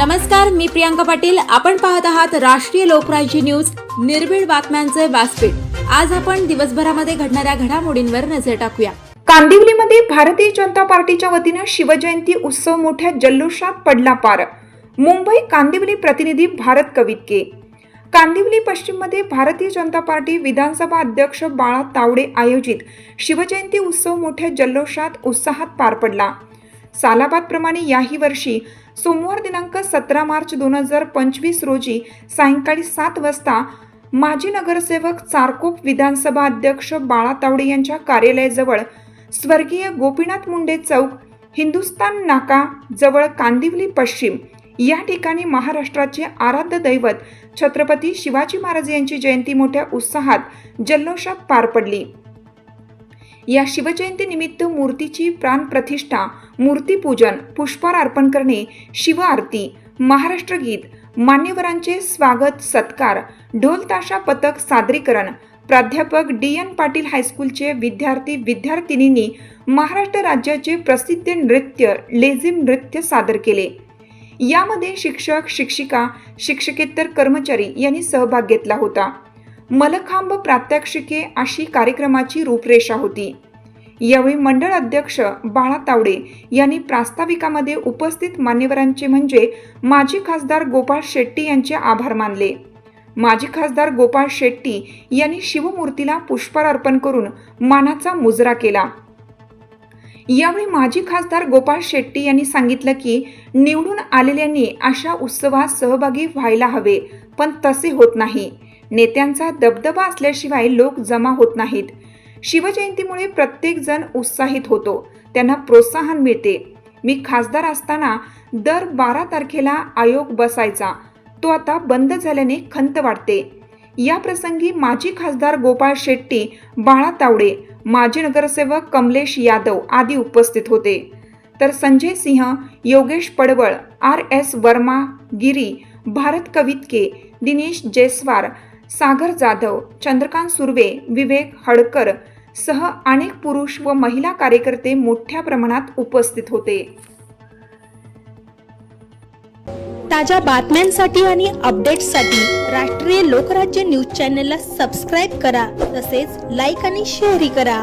नमस्कार मी प्रियांका पाटील. आपण पाहत आहात राष्ट्रीय लोकराज्य न्यूज. निर्भीड बातम्यांचे व्यासपीठ. आज आपण दिवसभरामध्ये घडणाऱ्या घडामोडींवर नजर टाकूया. कांदिवलीमध्ये भारतीय जनता पार्टीच्या वतीनं शिवजयंती उत्सव मोठ्या जल्लोषात पडला पार. मुंबई कांदिवली प्रतिनिधी भारत कवितके. कांदिवली पश्चिममध्ये भारतीय जनता पार्टी विधानसभा अध्यक्ष बाळा तावडे आयोजित शिवजयंती उत्सव मोठ्या जल्लोषात उत्साहात पार पडला. सालाबादप्रमाणे याही वर्षी सोमवार दिनांक सतरा मार्च दोन हजार पंचवीस रोजी सायंकाळी सात वाजता माजी नगरसेवक चारकोप विधानसभा अध्यक्ष बाळा तावडे यांच्या कार्यालयाजवळ स्वर्गीय गोपीनाथ मुंडे चौक हिंदुस्तान नाका जवळ कांदिवली पश्चिम या ठिकाणी महाराष्ट्राचे आराध्य दैवत छत्रपती शिवाजी महाराज यांची जयंती मोठ्या उत्साहात जल्लोषात पार पडली. या शिवजयंतीनिमित्त मूर्तीची प्राणप्रतिष्ठा मूर्तीपूजन पुष्पहार अर्पण करणे शिव आरती महाराष्ट्र गीत मान्यवरांचे स्वागत सत्कार ढोलताशा पथक सादरीकरण प्राध्यापक डी एन पाटील हायस्कूलचे विद्यार्थी विद्यार्थिनींनी महाराष्ट्र राज्याचे प्रसिद्ध नृत्य लेझिम नृत्य सादर केले. यामध्ये शिक्षक शिक्षिका शिक्षकेतर कर्मचारी यांनी सहभाग घेतला होता. मलखांब प्रात्यक्षिके अशी कार्यक्रमाची रूपरेषा होती. यावेळी मंडळ अध्यक्ष बाळा तावडे यांनी प्रास्ताविकामध्ये उपस्थित मान्यवरांचे म्हणजे माजी खासदार गोपाळ शेट्टी यांचे आभार मानले. माजी खासदार गोपाळ शेट्टी यांनी शिवमूर्तीला पुष्पार अर्पण करून मानाचा मुजरा केला. यावेळी माजी खासदार गोपाळ शेट्टी यांनी सांगितलं की निवडून आलेल्यांनी अशा उत्सवात सहभागी व्हायला हवे पण तसे होत नाही. नेत्यांचा दबदबा असल्याशिवाय लोक जमा होत नाहीत. शिवजयंतीमुळे प्रत्येक जण उत्साहित होतो. त्यांना प्रोत्साहन मिळते. मी खासदार असताना दर बारा तारखेला आयोग बसायचा. तो आता बंद झाल्याने खंत वाटते या प्रसंगी माजी खासदार गोपाळ शेट्टी बाळा तावडे माजी नगरसेवक कमलेश यादव आदी उपस्थित होते. तर संजय सिंह योगेश पडवळ आर एस वर्मा गिरी भारत कवितके दिनेश जयस्वार सागर जाधव चंद्रकांत सुर्वे विवेक हडकर सह अनेक पुरुष व महिला कार्यकर्ते मोठ्या प्रमाणात उपस्थित होते. ताज्या बातम्यांसाठी आणि अपडेट्ससाठी राष्ट्रीय लोकराज्य न्यूज चॅनलला सबस्क्राईब करा तसेच लाईक आणि शेअरही करा.